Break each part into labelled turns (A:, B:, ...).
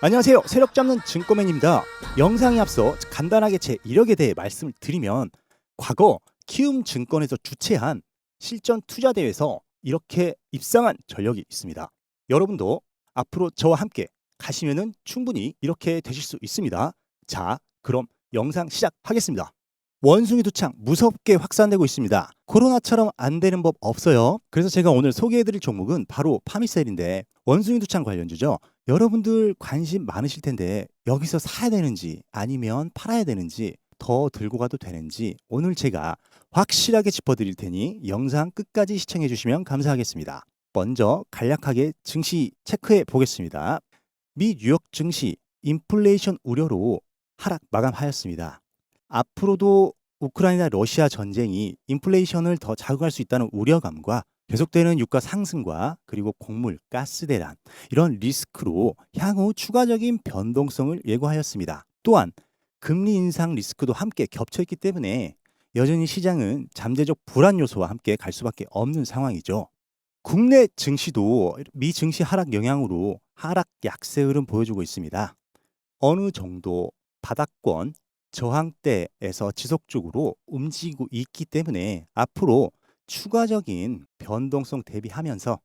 A: 안녕하세요. 세력 잡는 증권맨입니다. 영상에 앞서 간단하게 제 이력에 대해 말씀을 드리면 과거 키움 증권에서 주최한 실전 투자 대회에서 이렇게 입상한 전력이 있습니다. 여러분도 앞으로 저와 함께 가시면은 충분히 이렇게 되실 수 있습니다. 자, 그럼 영상 시작하겠습니다. 원숭이 두창 무섭게 확산되고 있습니다. 코로나처럼 안 되는 법 없어요. 그래서 제가 오늘 소개해드릴 종목은 바로 파미셀인데 원숭이 두창 관련주죠. 여러분들 관심 많으실 텐데 여기서 사야 되는지 아니면 팔아야 되는지 더 들고 가도 되는지 오늘 제가 확실하게 짚어드릴 테니 영상 끝까지 시청해 주시면 감사하겠습니다. 먼저 간략하게 증시 체크해 보겠습니다. 미 뉴욕 증시 인플레이션 우려로 하락 마감하였습니다. 앞으로도 우크라이나 러시아 전쟁이 인플레이션을 더 자극할 수 있다는 우려감과 계속되는 유가 상승과 그리고 곡물, 가스 대란 이런 리스크로 향후 추가적인 변동성을 예고하였습니다. 또한 금리 인상 리스크도 함께 겹쳐 있기 때문에 여전히 시장은 잠재적 불안 요소와 함께 갈 수밖에 없는 상황이죠. 국내 증시도 미 증시 하락 영향으로 하락 약세 흐름 보여주고 있습니다. 어느 정도 바닥권 저항대에서 지속적으로 움직이고 있기 때문에 앞으로 추가적인 변동성 대비하면서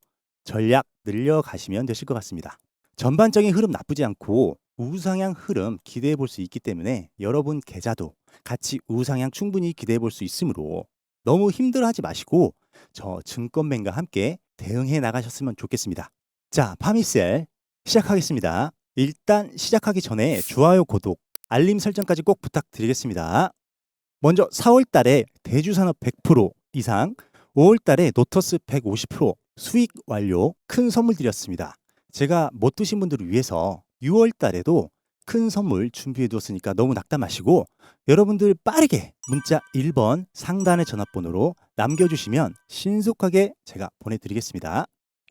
A: 전략 늘려가시면 되실 것 같습니다. 전반적인 흐름 나쁘지 않고 우상향 흐름 기대해 볼 수 있기 때문에 여러분 계좌도 같이 우상향 충분히 기대해 볼 수 있으므로 너무 힘들어 하지 마시고 저 증권맨과 함께 대응해 나가셨으면 좋겠습니다. 자, 파미셀 시작하겠습니다. 일단 시작하기 전에 좋아요, 구독, 알림 설정까지 꼭 부탁드리겠습니다. 먼저 4월 달에 대주산업 100% 이상, 5월 달에 노터스 150% 수익 완료 큰 선물 드렸습니다. 제가 못 드신 분들을 위해서 6월 달에도 큰 선물 준비해 두었으니까 너무 낙담 마시고 여러분들 빠르게 문자 1번 상단의 전화번호로 남겨주시면 신속하게 제가 보내드리겠습니다.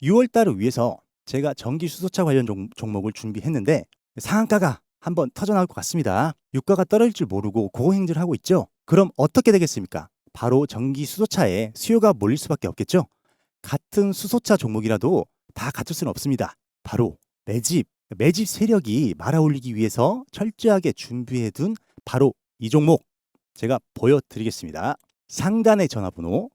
A: 6월 달을 위해서 제가 전기 수소차 관련 종, 종목을 준비했는데 상한가가 한번 터져 나올 것 같습니다. 유가가 떨어질 줄 모르고 고행질 하고 있죠. 그럼 어떻게 되겠습니까? 바로 전기 수소차에 수요가 몰릴 수밖에 없겠죠. 같은 수소차 종목이라도 다 갖출 수는 없습니다. 바로 매집, 매집 세력이 말아올리기 위해서 철저하게 준비해둔 바로 이 종목 제가 보여드리겠습니다. 상단의 전화번호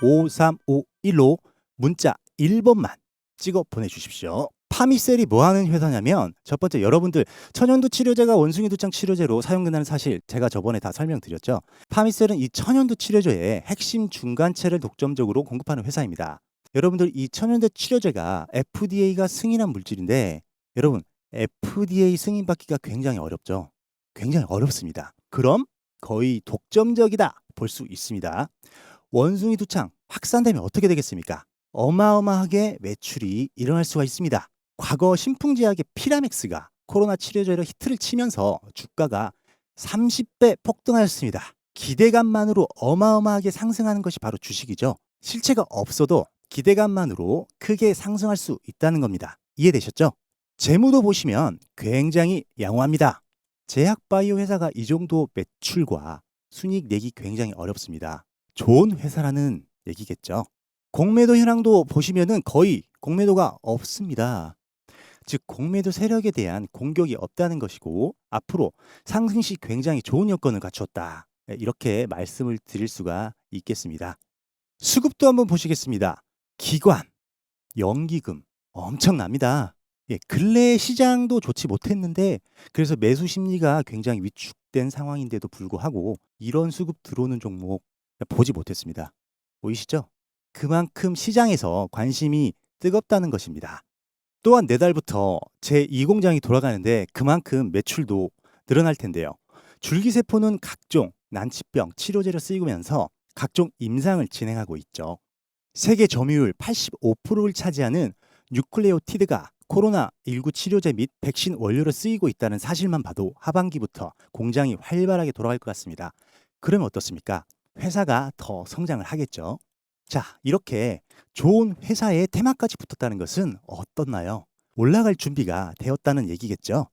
A: 0210-7561-5351로 문자 1번만 찍어 보내주십시오. 파미셀이 뭐 하는 회사냐면 첫 번째 여러분들 천연두 치료제가 원숭이 두창 치료제로 사용된다는 사실 제가 저번에 다 설명드렸죠. 파미셀은 이 천연두 치료제의 핵심 중간체를 독점적으로 공급하는 회사입니다. 여러분들 이 천연두 치료제가 FDA가 승인한 물질인데 여러분 FDA 승인받기가 굉장히 어렵죠. 굉장히 어렵습니다. 그럼 거의 독점적이다 볼 수 있습니다. 원숭이 두창 확산되면 어떻게 되겠습니까? 어마어마하게 매출이 일어날 수가 있습니다. 과거 신풍제약의 피라맥스가 코로나 치료제로 히트를 치면서 주가가 30배 폭등하였습니다. 기대감만으로 어마어마하게 상승하는 것이 바로 주식이죠. 실체가 없어도 기대감만으로 크게 상승할 수 있다는 겁니다. 이해되셨죠? 재무도 보시면 굉장히 양호합니다. 제약바이오 회사가 이 정도 매출과 순이익 내기 굉장히 어렵습니다. 좋은 회사라는 얘기겠죠. 공매도 현황도 보시면은 거의 공매도가 없습니다. 즉 공매도 세력에 대한 공격이 없다는 것이고 앞으로 상승 시 굉장히 좋은 여건을 갖추었다. 예, 이렇게 말씀을 드릴 수가 있겠습니다. 수급도 한번 보시겠습니다. 기관, 연기금 엄청납니다. 예, 근래 시장도 좋지 못했는데 그래서 매수 심리가 굉장히 위축된 상황인데도 불구하고 이런 수급 들어오는 종목 보지 못했습니다. 보이시죠? 그만큼 시장에서 관심이 뜨겁다는 것입니다. 또한 내달부터 제2공장이 돌아가는데 그만큼 매출도 늘어날 텐데요. 줄기세포는 각종 난치병 치료제로 쓰이면서 각종 임상을 진행하고 있죠. 세계 점유율 85%를 차지하는 뉴클레오티드가 코로나19 치료제 및 백신 원료로 쓰이고 있다는 사실만 봐도 하반기부터 공장이 활발하게 돌아갈 것 같습니다. 그러면 어떻습니까? 회사가 더 성장을 하겠죠. 자, 이렇게 좋은 회사에 테마까지 붙었다는 것은 어떻나요? 올라갈 준비가 되었다는 얘기겠죠.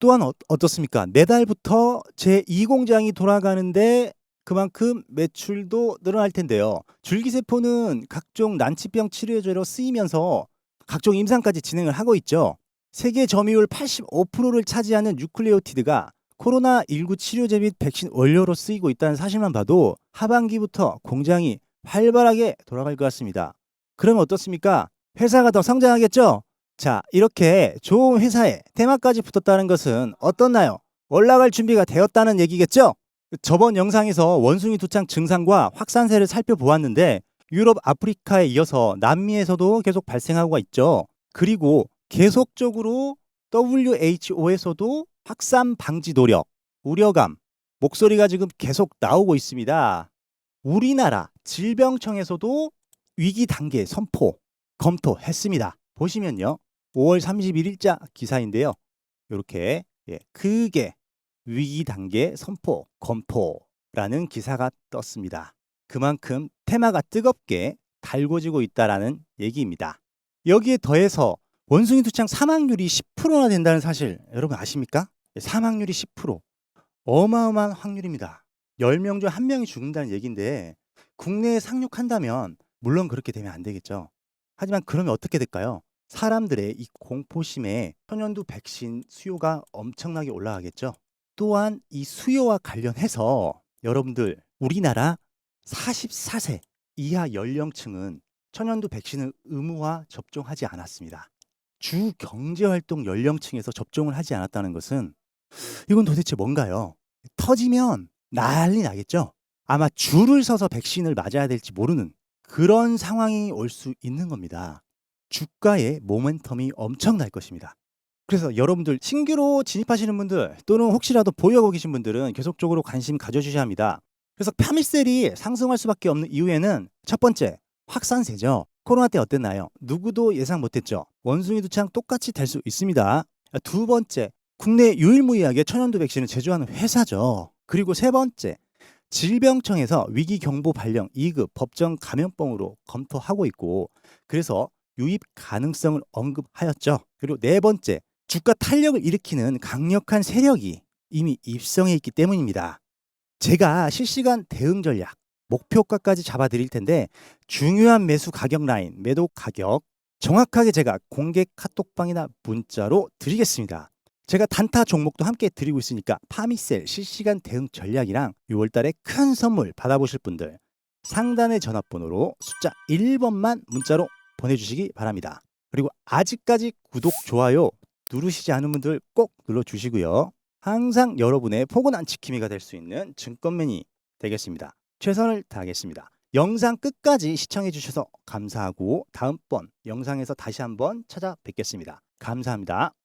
A: 또한 어, 어떻습니까? 내달부터 제 2공장이 돌아가는데 그만큼 매출도 늘어날 텐데요. 줄기세포는 각종 난치병 치료제로 쓰이면서 각종 임상까지 진행을 하고 있죠. 세계 점유율 85%를 차지하는 뉴클레오티드가 코로나19 치료제 및 백신 원료로 쓰이고 있다는 사실만 봐도 하반기부터 공장이 활발하게 돌아갈 것 같습니다. 그러면 어떻습니까? 회사가 더 성장하겠죠? 자, 이렇게 좋은 회사에 테마까지 붙었다는 것은 어떻나요? 올라갈 준비가 되었다는 얘기겠죠? 저번 영상에서 원숭이 두창 증상과 확산세를 살펴보았는데 유럽, 아프리카에 이어서 남미에서도 계속 발생하고 있죠. 그리고 계속적으로 WHO에서도 확산 방지 노력, 우려감, 목소리가 지금 계속 나오고 있습니다. 우리나라 질병청에서도 위기 단계 선포 검토했습니다. 보시면요. 5월 31일자 기사인데요. 이렇게 예, 크게 위기 단계 선포 검토라는 기사가 떴습니다. 그만큼 테마가 뜨겁게 달궈지고 있다라는 얘기입니다. 여기에 더해서 원숭이 두창 사망률이 10%나 된다는 사실 여러분 아십니까? 예, 사망률이 10% 어마어마한 확률입니다. 10명 중 1명이 죽는다는 얘기인데 국내에 상륙한다면 물론 그렇게 되면 안 되겠죠. 하지만 그러면 어떻게 될까요? 사람들의 이 공포심에 천연두 백신 수요가 엄청나게 올라가겠죠. 또한 이 수요와 관련해서 여러분들 우리나라 44세 이하 연령층은 천연두 백신을 의무화 접종하지 않았습니다. 주 경제활동 연령층에서 접종을 하지 않았다는 것은 이건 도대체 뭔가요? 터지면 난리 나겠죠? 아마 줄을 서서 백신을 맞아야 될지 모르는 그런 상황이 올 수 있는 겁니다. 주가의 모멘텀이 엄청날 것입니다. 그래서 여러분들 신규로 진입하시는 분들 또는 혹시라도 보유하고 계신 분들은 계속적으로 관심 가져주셔야 합니다. 그래서 파미셀이 상승할 수밖에 없는 이유에는 첫 번째 확산세죠. 코로나 때 어땠나요? 누구도 예상 못했죠. 원숭이 두창 똑같이 될 수 있습니다. 두 번째 국내 유일무이하게 천연두 백신을 제조하는 회사죠. 그리고 세 번째 질병청에서 위기 경보 발령 2급 법정 감염병으로 검토하고 있고 그래서 유입 가능성을 언급하였죠. 그리고 네 번째 주가 탄력을 일으키는 강력한 세력이 이미 입성해 있기 때문입니다. 제가 실시간 대응 전략 목표가까지 잡아 드릴 텐데 중요한 매수 가격 라인, 매도 가격 정확하게 제가 공개 카톡방이나 문자로 드리겠습니다. 제가 단타 종목도 함께 드리고 있으니까 파미셀 실시간 대응 전략이랑 6월 달에 큰 선물 받아보실 분들 상단의 전화번호로 숫자 1번만 문자로 보내주시기 바랍니다. 그리고 아직까지 구독, 좋아요 누르시지 않은 분들 꼭 눌러주시고요. 항상 여러분의 포근한 지킴이가 될 수 있는 증권맨이 되겠습니다. 최선을 다하겠습니다. 영상 끝까지 시청해 주셔서 감사하고 다음번 영상에서 다시 한번 찾아뵙겠습니다. 감사합니다.